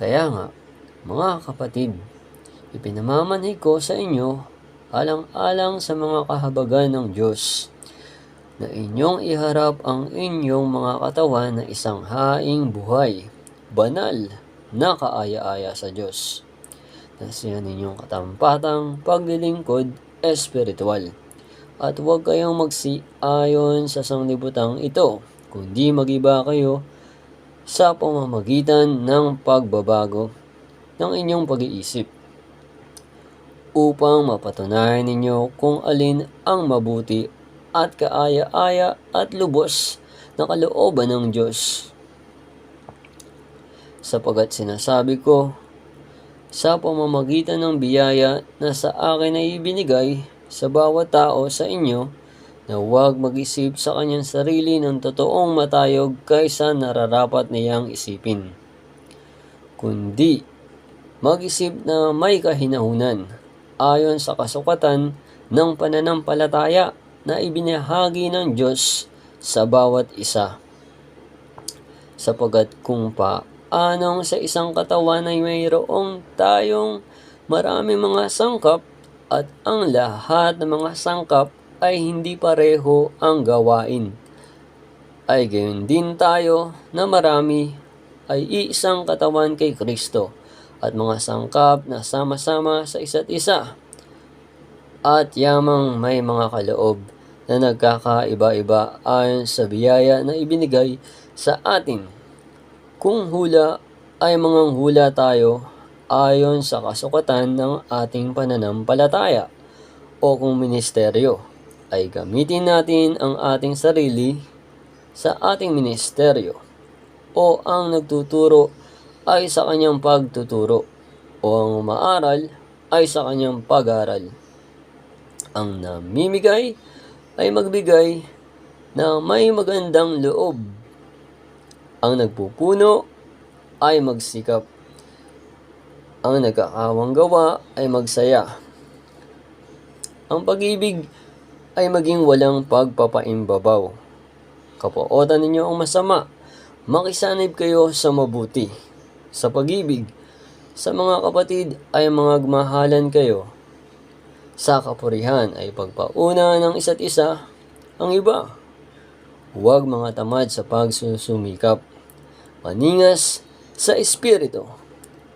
Kaya nga, mga kapatid, ipinamamanhig ko sa inyo alang-alang sa mga kahabagan ng Diyos na inyong iharap ang inyong mga katawan na isang haing buhay, banal, na kaaya-aya sa Diyos. Na siya ninyong katampatang paglilingkod espiritual. At huwag kayong magsiayon sa sanglibutang ito, kundi magiba kayo sa pamamagitan ng pagbabago ng inyong pag-iisip upang mapatunayan ninyo kung alin ang mabuti at kaaya-aya at lubos na kalooban ng Diyos. Sapagat sinasabi ko, sa pamamagitan ng biyaya na sa akin ay ibinigay sa bawat tao sa inyo, na huwag mag-isip sa kanyang sarili ng totoong matayog kaysa nararapat niyang isipin. Kundi, mag-isip na may kahinahunan ayon sa kasukatan ng pananampalataya na ibinahagi ng Diyos sa bawat isa. Sapagat kung paanong sa isang katawan ay mayroong tayong marami mga sangkap at ang lahat ng mga sangkap ay hindi pareho ang gawain. Ay gayon din tayo na marami ay iisang katawan kay Kristo at mga sangkap na sama-sama sa isa't isa at yamang may mga kaloob na nagkakaiba-iba ayon sa biyaya na ibinigay sa atin. Kung hula ay mga hula tayo ayon sa kasukatan ng ating pananampalataya o kung ministeryo ay gamitin natin ang ating sarili sa ating ministeryo o ang nagtuturo ay sa kanyang pagtuturo o ang umaaral ay sa kanyang pag-aral. Ang namimigay ay magbigay na may magandang loob. Ang nagpupuno ay magsikap. Ang nagkakawang gawa ay magsaya. Ang pag-ibig ay maging walang pagpapaimbabaw. Kapuotan ninyo ang masama. Makisanib kayo sa mabuti. Sa pag-ibig, sa mga kapatid ay mga gmahalan kayo sa kapurihan ay pagpauna ng isa't isa ang iba. Huwag mga tamad sa pagsusumikap. Maningas sa espiritu.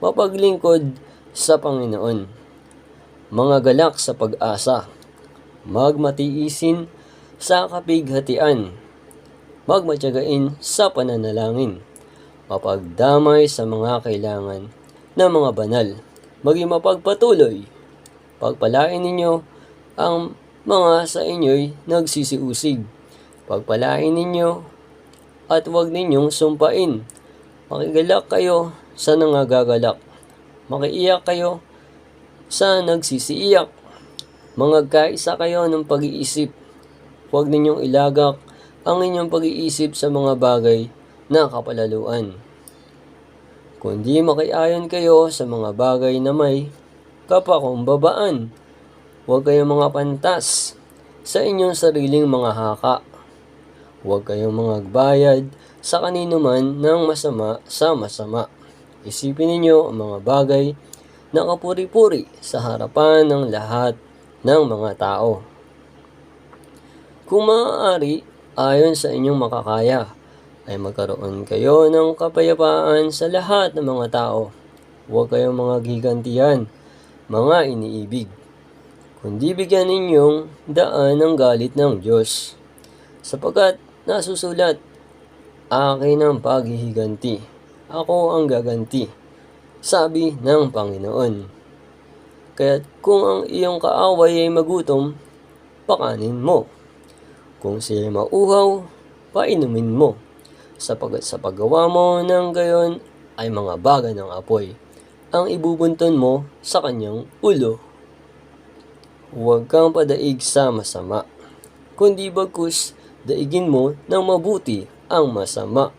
Mapaglingkod sa Panginoon. Mga galak sa pag-asa. Magmatiisin sa kapighatian. Magmatyagain sa pananalangin. Mapagdamay sa mga kailangan ng mga banal. Maging mapagpatuloy Pagpalain ninyo ang mga sa inyo'y nagsisiusig. Pagpalain ninyo at huwag ninyong sumpain. Makigalak kayo sa nangagagalak. Makiiyak kayo sa nagsisiiyak. Mangagkaisa kayo ng pag-iisip. Huwag ninyong ilagak ang inyong pag-iisip sa mga bagay na kapalaluan. Kundi makiayon kayo sa mga bagay na may kapakumbabaan. Huwag kayong mga pantas sa inyong sariling mga haka. Huwag kayong mga bayad sa kanino man ng masama sa masama. Isipin ninyo ang mga bagay na kapuri-puri sa harapan ng lahat ng mga tao. Kung maaari, ayon sa inyong makakaya, ay magkaroon kayo ng kapayapaan sa lahat ng mga tao. Huwag kayong mga gigantihan mga iniibig, kundi bigyan ninyong daan ng galit ng Diyos. Sapagat nasusulat, akin ang paghihiganti, ako ang gaganti, sabi ng Panginoon. Kaya kung ang iyong kaaway ay magutom, pakanin mo. Kung sila mauhaw, painumin mo. Sapagat sa paggawa mo ng gayon ay mga baga ng apoy ang ibubunton mo sa kanyang ulo. Huwag kang padaig sa masama, kundi bagkus daigin mo ng mabuti ang masama.